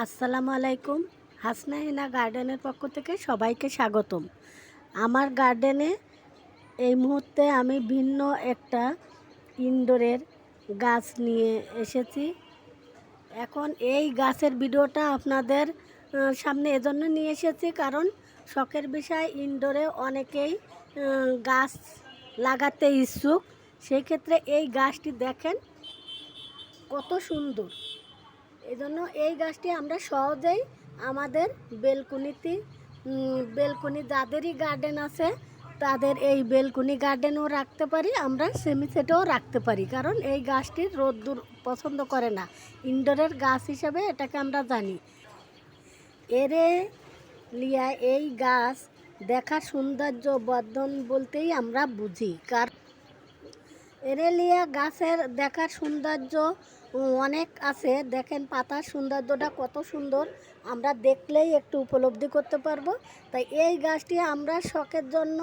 আসসালামু আলাইকুম। হাসনা হিনা গার্ডেনের পক্ষ থেকে সবাইকে স্বাগতম। আমার গার্ডেনে এই মুহূর্তে আমি ভিন্ন একটা ইনডোরের গাছ নিয়ে এসেছি। এখন এই গাছের ভিডিওটা আপনাদের সামনে এজন্য নিয়ে এসেছি কারণ শখের বিষয়, ইনডোরে অনেকেই গাছ লাগাতে ইচ্ছুক। সেই ক্ষেত্রে এই গাছটি দেখেন কত সুন্দর। এই জন্য এই গাছটি আমরা সহজেই আমাদের বেলকুনিতে বেলকুনি যাদেরই গার্ডেন আছে, তাদের এই বেলকুনি গার্ডেনও রাখতে পারি, আমরা সেমি সেটেও রাখতে পারি। কারণ এই গাছটি রোদ্দুর পছন্দ করে না। ইনডোরের গাছ হিসাবে এটাকে আমরা জানি। এরে লিয়া এই গাছ দেখার সৌন্দর্য বর্ধন বলতেই আমরা বুঝি। কার এরেলিয়া গাছের দেখার সৌন্দর্য অনেক আছে। দেখেন পাতার সৌন্দর্যটা কত সুন্দর। আমরা দেখলেই একটু উপলব্ধি করতে পারব। তাই এই গাছটি আমরা শখের জন্য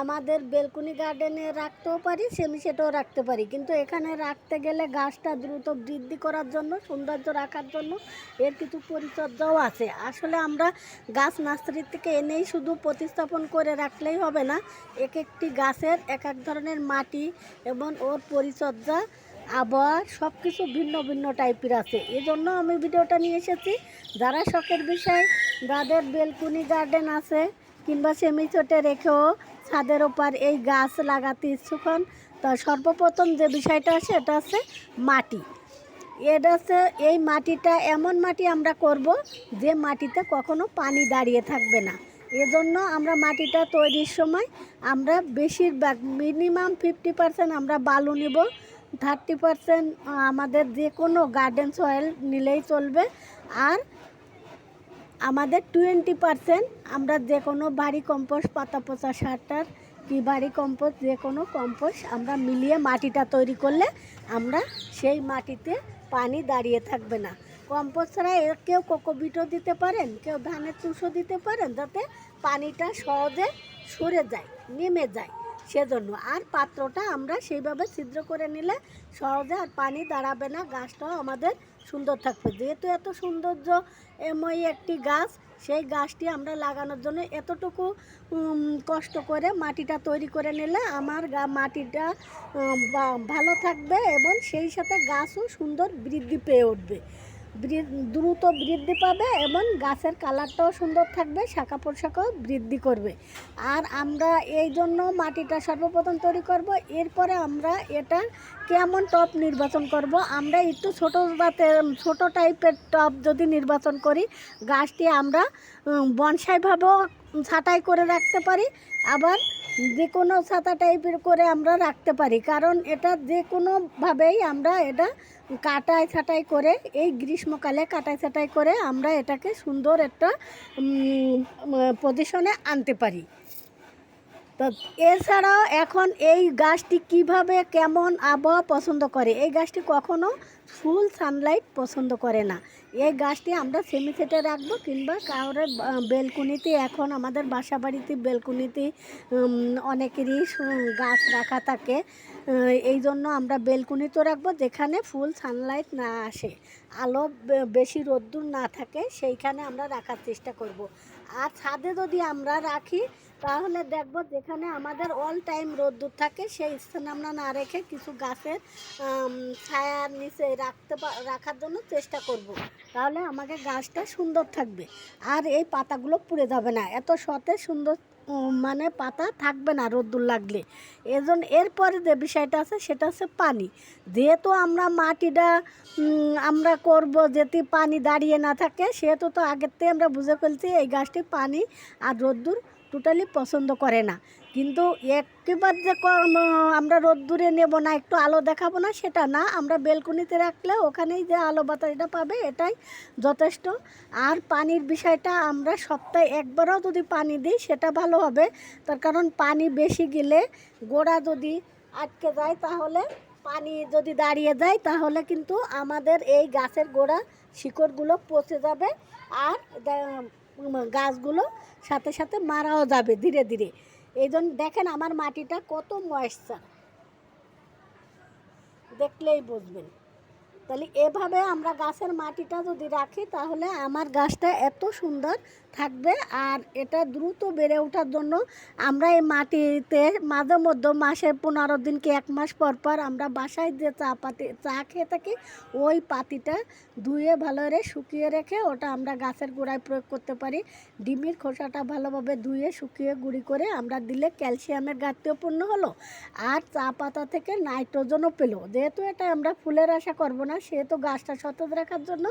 আমাদের বেলকুনি গার্ডেনে রাখতেও পারি সেমি সেটাও রাখতে পারি। কিন্তু এখানে রাখতে গেলে গাছটা দ্রুত বৃদ্ধি করার জন্য, সৌন্দর্য রাখার জন্য এর কিছু পরিচর্যাও আছে। আসলে আমরা গাছ নার্সারি থেকে এনেই শুধু প্রতিস্থাপন করে রাখলেই হবে না। এক একটি গাছের এক এক ধরনের মাটি এবং ওর পরিচর্যা আবহাওয়া সব কিছু ভিন্ন ভিন্ন টাইপের আছে। এই জন্য আমি ভিডিওটা নিয়ে এসেছি। যারা শখের বিষয়, যাদের বেলকুনি গার্ডেন আছে, কিংবা সেমি চটে রেখেও ছাদের ওপর এই গাছ লাগাতে ইচ্ছুক হন, তা সর্বপ্রথম যে বিষয়টা আছে, এটা আছে মাটি। এটা হচ্ছে এই মাটিটা এমন মাটি আমরা করব যে মাটিতে কখনো পানি দাঁড়িয়ে থাকবে না। এজন্য আমরা মাটিটা তৈরির সময় আমরা বেশিরভাগ মিনিমাম ফিফটি পার্সেন্ট আমরা বালু নিব। থার্টি পার্সেন্ট আমাদের যে কোনো গার্ডেন সয়েল নিলেই চলবে। আর আমাদের টোয়েন্টি পার্সেন্ট, আমরা যে কোনো বাড়ি কম্পোস্ট, পাতা পচা সারটার কি বাড়ি কম্পোস্ট, যে কোনো কম্পোস্ট আমরা মিলিয়ে মাটিটা তৈরি করলে আমরা সেই মাটিতে পানি দাঁড়িয়ে থাকবে না। কম্পোস্ট ছাড়া কেউ কোকোবিটও দিতে পারেন, কেউ ধানের তুষও দিতে পারেন, যাতে পানিটা সহজে সরে যায়, নেমে যায়। সেজন্য। আর পাত্রটা আমরা সেইভাবে ছিদ্র করে নিলে সহজে আর পানি দাঁড়াবে না, গাছটাও আমাদের সুন্দর থাকবে। যেহেতু এত সৌন্দর্য এমই একটি গাছ, সেই গাছটি আমরা লাগানোর জন্য এতটুকু কষ্ট করে মাটিটা তৈরি করে নিলে আমার গা মাটিটা ভালো থাকবে এবং সেই সাথে গাছও সুন্দর বৃদ্ধি পেয়ে উঠবে। দ্রুত বৃদ্ধি পাবে এবং গাছের কালারটাও সুন্দর থাকবে, শাখা পোশাকও বৃদ্ধি করবে। আর আমরা এই জন্য মাটিটা সর্বপ্রথম তৈরি করব। এরপরে আমরা এটা কেমন টপ নির্বাচন করব? আমরা একটু ছোটো বাতে ছোটো টাইপের টপ যদি নির্বাচন করি, গাছটি আমরা বনসাইভাবেও ছাঁটাই করে রাখতে পারি, আবার যে কোনো ছাতা টাইপের করে আমরা রাখতে পারি। কারণ এটা যে কোনোভাবেই আমরা এটা কাটাই ছাটাই করে, এই গ্রীষ্মকালে কাটাই ছাটাই করে আমরা এটাকে সুন্দর একটা পজিশনে আনতে পারি। তো এছাড়াও এখন এই গাছটি কীভাবে কেমন আবহাওয়া পছন্দ করে? এই গাছটি কখনো ফুল সানলাইট পছন্দ করে না। এই গাছটি আমরা সেমি সেটে রাখব কিংবা কাউরের বেলকুনিতে এখন আমাদের বাসা বাড়িতে বেলকুনিতে অনেকেরই গাছ রাখা থাকে এই জন্য আমরা বেলকুনিতেও রাখব যেখানে ফুল সানলাইট না আসে আলো বেশি রোদ্দুর না থাকে, সেইখানে আমরা রাখার চেষ্টা করব। আর ছাদে যদি আমরা রাখি, তাহলে দেখব যেখানে আমাদের অল টাইম রোদ্দুর থাকে, সেই স্থানে আমরা না রেখে কিছু গাছের ছায়ার নিচে রাখতে রাখার জন্য চেষ্টা করব। তাহলে আমাকে গাছটা সুন্দর থাকবে। আর এই পাতাগুলো পুড়ে যাবে না। এত সতেজ সুন্দর মানে পাতা থাকবে না রোদ্দুর লাগলে। এজন, এরপরে যে বিষয়টা আছে, সেটা হচ্ছে পানি। যেহেতু আমরা মাটিটা আমরা করব যেতে পানি দাঁড়িয়ে না থাকে, সেহেতু তো আগের থেকে আমরা বুঝে ফেলছি এই গাছটি পানি আর রোদ্দুর টোটালি পছন্দ করে না। কিন্তু একেবারে যে আমরা রোদ্দুরে নেব না, একটু আলো দেখাবো না, সেটা না। আমরা বেলকুনিতে রাখলে ওখানেই যে আলো বাতাসটা পাবে, এটাই যথেষ্ট। আর পানির বিষয়টা আমরা সপ্তাহে একবারও যদি পানি দিই, সেটা ভালো হবে। তার কারণ পানি বেশি গেলে গোড়া যদি আটকে যায়, তাহলে পানি যদি দাঁড়িয়ে যায়, তাহলে কিন্তু আমাদের এই গাছের গোড়া শিকড়গুলো পচে যাবে। আর গাছগুলো সাথে সাথে মারাও যাবে ধীরে ধীরে। এই জন্য দেখেন আমার মাটিটা কত ময়েশ্চার দেখলেই বুঝবেন। তাহলে এভাবে আমরা গাছের মাটিটা যদি রাখি, তাহলে আমার গাছটা এত সুন্দর থাকবে আর এটা দ্রুত বেড়ে ওঠার জন্য আমরা এই মাটিতে মাঝে মধ্যে মাসে পনেরো দিন কি এক মাস পর পর আমরা বাসায় যে চা পাতি চা খেয়ে থাকি, ওই পাতিটা ধুয়ে ভালো করে শুকিয়ে রেখে ওটা আমরা গাছের গোড়ায় প্রয়োগ করতে পারি। ডিমের খোসাটা ভালোভাবে ধুয়ে শুকিয়ে গুঁড়ি করে আমরা দিলে ক্যালসিয়ামের ঘাটতিও পূর্ণ হলো। আর চা পাতা থেকে নাইট্রোজেনও পেল। যেহেতু এটা আমরা ফুলের আশা করব না, সেহেতু গাছটা সতেজ রাখার জন্য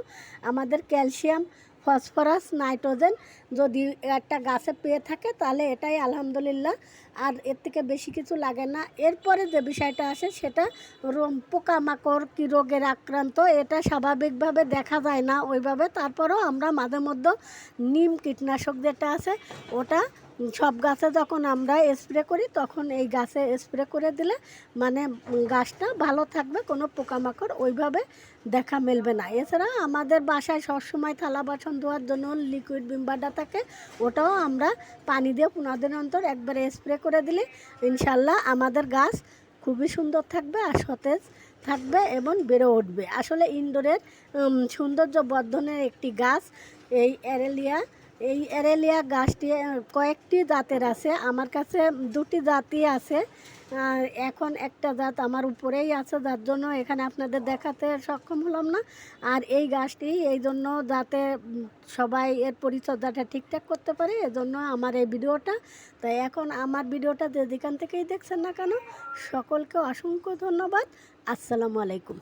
আমাদের ক্যালসিয়াম ফসফরাস, নাইট্রোজেন যদি একটা গাছে পেয়ে থাকে তাহলে এটাই আলহামদুলিল্লাহ। আর এর থেকে বেশি কিছু লাগে না। এরপরে যে বিষয়টা আসে সেটা পোকামাকড় কী রোগের আক্রান্ত, এটা স্বাভাবিকভাবে দেখা যায় না ওইভাবে। তারপরেও আমরা মাঝে মধ্যে নিম কীটনাশক যেটা আছে, ওটা সব গাছে যখন আমরা স্প্রে করি তখন এই গাছে স্প্রে করে দিলে মানে গাছটা ভালো থাকবে কোনো পোকামাকড় ওইভাবে দেখা মিলবে না। এছাড়া আমাদের বাসায় সবসময় থালা বাসন ধোয়ার জন্য লিকুইড বিম্বারটা থাকে ওটাও আমরা পানি দিয়ে পনেরো দিন অন্তর একবারে স্প্রে করে দিলে ইনশাল্লাহ আমাদের গাছ খুবই সুন্দর থাকবে আর সতেজ থাকবে এবং বেড়ে উঠবে। আসলে ইনডোরের উম, সৌন্দর্য বর্ধনের একটি গাছ এই অ্যারেলিয়া এই অ্যারেলিয়া গাছটি কয়েকটি জাতের আছে। আমার কাছে দুটি জাতি আছে। এখন একটা জাত আমার উপরেই আছে, যার জন্য এখানে আপনাদের দেখাতে সক্ষম হলাম না। আর এই গাছটি, এই জন্য যাতে সবাই এর পরিচর্যাটা ঠিকঠাক করতে পারে, এজন্য আমার এই ভিডিওটা। তাই এখন আমার ভিডিওটা যেখান থেকেই দেখছেন না কেন, সকলকে অসংখ্য ধন্যবাদ। আসসালামু আলাইকুম।